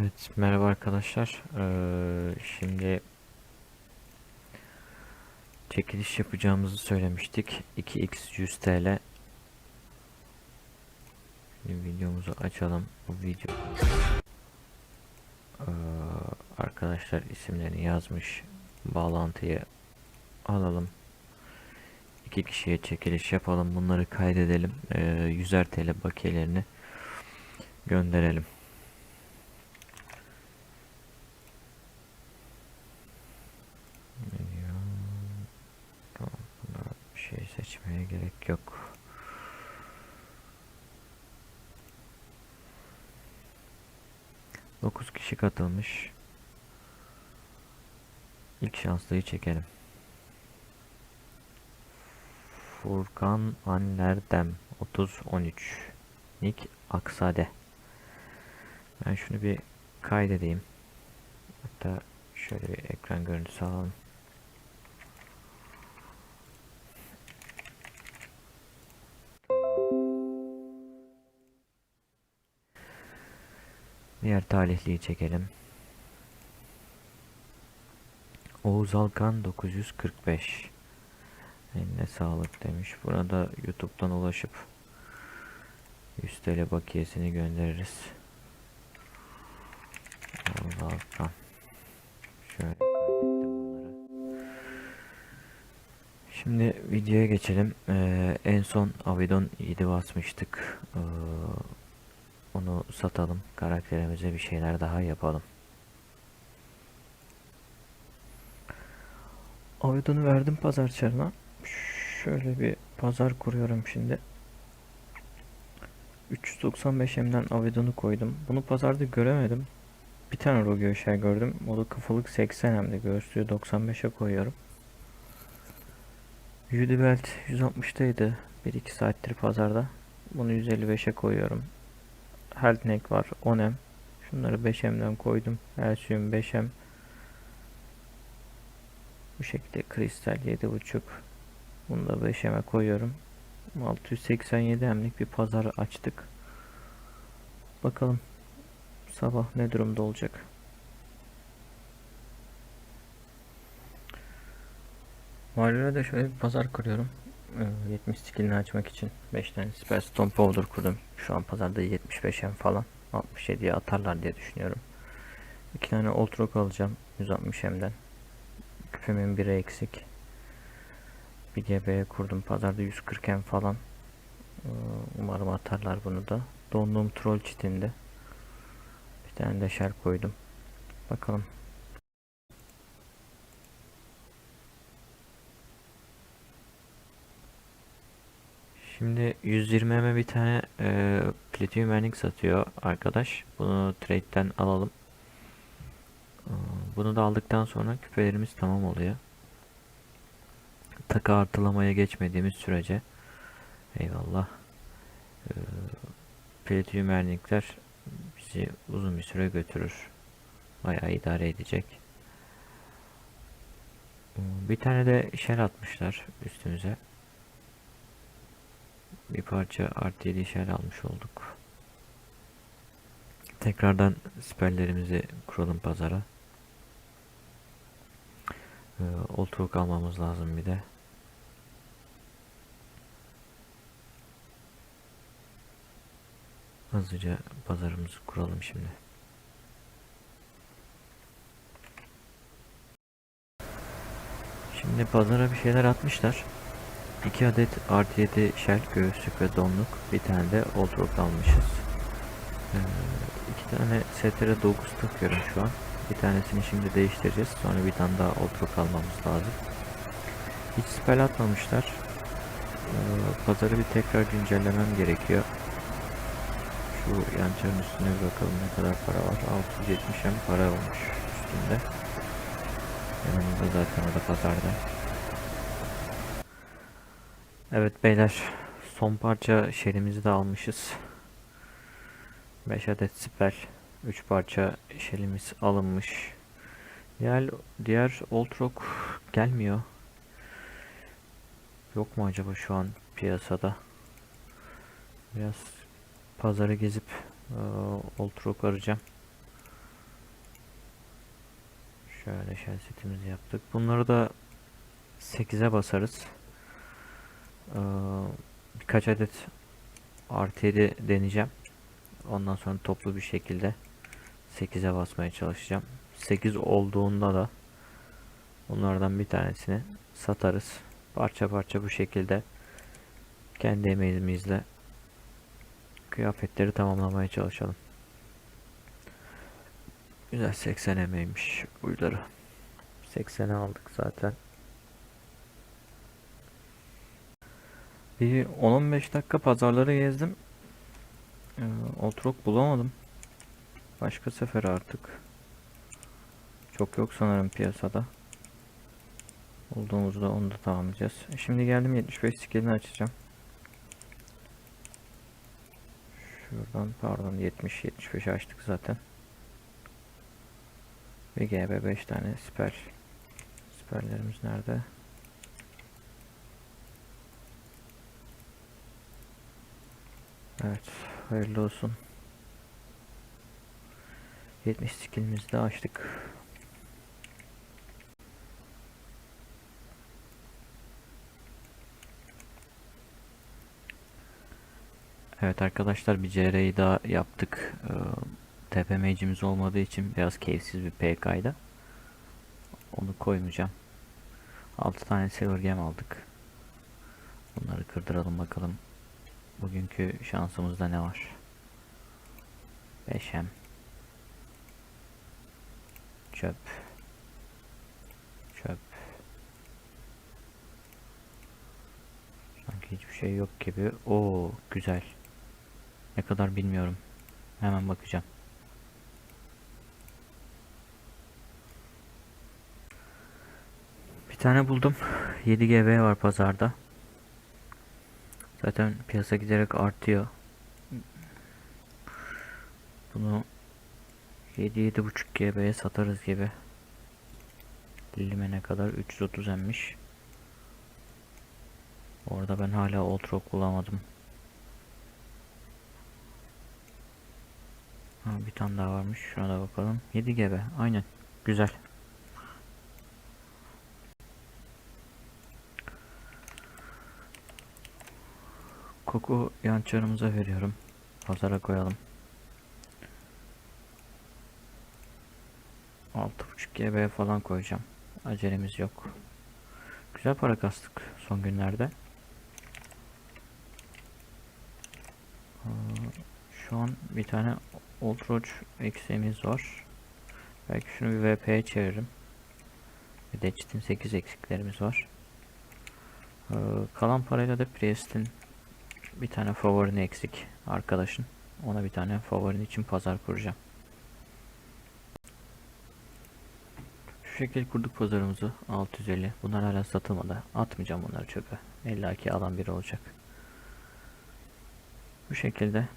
Evet, merhaba arkadaşlar. Ee, şimdi çekiliş yapacağımızı söylemiştik. 2x 100 TL. Şimdi videomuzu açalım. Bu video Ee, arkadaşlar isimlerini yazmış. Bağlantıyı alalım. İki kişiye çekiliş yapalım. Bunları kaydedelim. Ee, 100'er TL bakiyelerini gönderelim. Ya, Tamam, buna bir şey seçmeye gerek yok. Dokuz kişi katılmış. İlk şanslıyı çekelim. Furkan Anlerdem 30 13 Nick Aksade Ben şunu bir kaydedeyim. Hatta şöyle bir ekran görüntüsü alalım. Diğer talihliyi çekelim. Oğuz Alkan 945 Eline sağlık demiş. Burada YouTube'dan ulaşıp 100 TL bakiyesini göndeririz. Oğuz Alkan Şöyle. Şimdi videoya geçelim. Ee, en son Avidon 7 basmıştık. Ee, onu satalım. Karakterimize bir şeyler daha yapalım. Avidon'u verdim pazar çarına. Şöyle bir pazar kuruyorum şimdi. 395M'den Avidon'u koydum. Bunu pazarda göremedim. Bir tane Rogue Öşer gördüm. O da kafalık 80 M'de göğüslüğü 95'e koyuyorum. Judy Belt 160'taydı. 1-2 saattir pazarda. Bunu 155'e koyuyorum. Health Neck var 10M. Şunları 5M'den koydum. Elsium 5M. Bu şekilde kristal 7.5. Bunu da 5M'e koyuyorum. 687 M'lik bir pazar açtık. Bakalım sabah ne durumda olacak. Da şöyle bir pazar kuruyorum. Ee, 70 skillini açmak için 5 tane Spell Stone Powder kurdum. Şu an pazarda 75 M falan. 67'ye atarlar diye düşünüyorum. 2 tane Old Rock alacağım 160 M'den. Küpemin biri eksik. Bir GB kurdum. Pazarda 140 M falan. Ee, Umarım atarlar bunu da. Donduğum troll çitinde. Bir tane de şer koydum. Bakalım. Şimdi 120 M bir tane e, Platinum Earning satıyor arkadaş. Bunu trade'den alalım. Ee, Bunu da aldıktan sonra küpelerimiz tamam oluyor. Takı artılamaya geçmediğimiz sürece eyvallah. Ee, Platinum Earning'ler bizi uzun bir süre götürür. Bayağı idare edecek. Ee, Bir tane de shell atmışlar üstümüze. Bir parça artı 7 shell almış olduk. Tekrardan siperlerimizi kuralım pazara. Ee, Old almamız lazım bir de. Hızlıca pazarımızı kuralım şimdi. Şimdi pazara bir şeyler atmışlar. 2 adet artı 7 shell göğüslük ve donluk. Bir tane de old rock almışız. Ee, tane setere 9 takıyorum şu an. Bir tanesini şimdi değiştireceğiz. Sonra bir tane daha old rock almamız lazım. Hiç spell atmamışlar. Ee, pazarı bir tekrar güncellemem gerekiyor. Şu yan çarın üstüne bir bakalım ne kadar para var. 670 M para olmuş üstünde. Yanımızda zaten o da pazarda. Evet beyler son parça şelimizi de almışız. 5 adet siper 3 parça şelimiz alınmış. Diğer, diğer old rock gelmiyor. Yok mu acaba şu an piyasada? Biraz pazarı gezip e, old rock arayacağım. Şöyle shell setimizi yaptık. Bunları da 8'e basarız. Ee, birkaç adet artı 7 deneyeceğim. Ondan sonra toplu bir şekilde 8'e basmaya çalışacağım. 8 olduğunda da bunlardan bir tanesini satarız. Parça parça bu şekilde kendi emeğimizle kıyafetleri tamamlamaya çalışalım. Güzel 80 emeğiymiş uyları. 80'e aldık zaten. Bir 10-15 dakika pazarları gezdim. Ee, bulamadım. Başka sefer artık. Çok yok sanırım piyasada. Bulduğumuzda onu da tamamlayacağız. Şimdi geldim 75 skelini açacağım. Şuradan pardon 70 75 açtık zaten. Bir GB 5 tane siper. Siperlerimiz nerede? Evet, hayırlı olsun. 70 skillimizi de açtık. Evet arkadaşlar bir CR'yi daha yaptık. Ee, TP mage'imiz olmadığı için biraz keyifsiz bir PK'ydı. Onu koymayacağım. 6 tane silver gem aldık. Bunları kırdıralım bakalım. Bugünkü şansımızda ne var? 5 hem. Çöp. Çöp. Sanki hiçbir şey yok gibi. Oo güzel. Ne kadar bilmiyorum. Hemen bakacağım. Bir tane buldum. 7 GB var pazarda. Zaten piyasa giderek artıyor. Bunu 7-7.5 GB'ye satarız gibi. Limene kadar 330 emmiş. Orada ben hala rock bulamadım. Ha, bir tane daha varmış. Şuna da bakalım. 7 GB. Aynen. Güzel. Koku yançarımıza veriyorum. Pazara koyalım. 6.5 GB falan koyacağım. Acelemiz yok. Güzel para kastık son günlerde. Şu an bir tane Old Roach eksiğimiz var. Belki şunu bir VP'ye çeviririm. Bir de çitin 8 eksiklerimiz var. Kalan parayla da Priest'in bir tane favorini eksik arkadaşın. Ona bir tane favorin için pazar kuracağım. Şu şekil kurduk pazarımızı 650. Bunlar hala satılmadı. Atmayacağım bunları çöpe. İlla ki alan biri olacak. Bu şekilde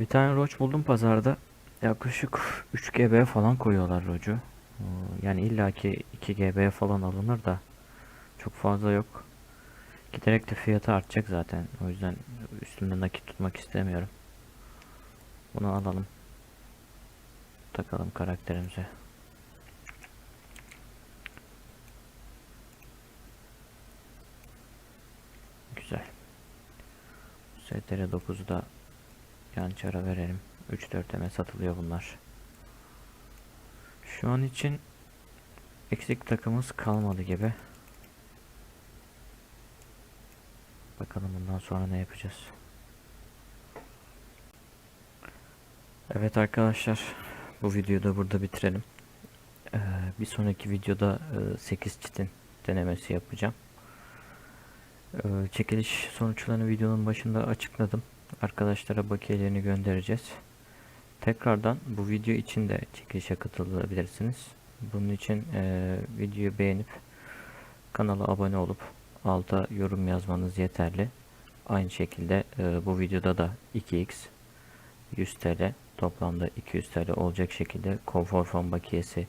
Bir tane roach buldum pazarda. Yaklaşık 3 GB falan koyuyorlar rocu. Ee, Yani illaki 2 GB falan alınır da çok fazla yok. Giderek de fiyatı artacak zaten. O yüzden üstümde nakit tutmak istemiyorum. Bunu alalım. Takalım karakterimize. Güzel. STR 9'u da yan çara verelim. 3-4 eme satılıyor bunlar. Şu an için eksik takımız kalmadı gibi. Bakalım bundan sonra ne yapacağız. Evet arkadaşlar bu videoyu da burada bitirelim. Ee, bir sonraki videoda e, 8 çitin denemesi yapacağım. Ee, çekiliş sonuçlarını videonun başında açıkladım. Arkadaşlara bakiyelerini göndereceğiz. Tekrardan bu video için de çekilişe katılabilirsiniz. Bunun için e, videoyu beğenip kanala abone olup alta yorum yazmanız yeterli. Aynı şekilde e, bu videoda da 2x 100 TL toplamda 200 TL olacak şekilde konfor fon bakiyesi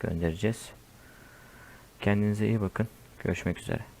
göndereceğiz. Kendinize iyi bakın. Görüşmek üzere.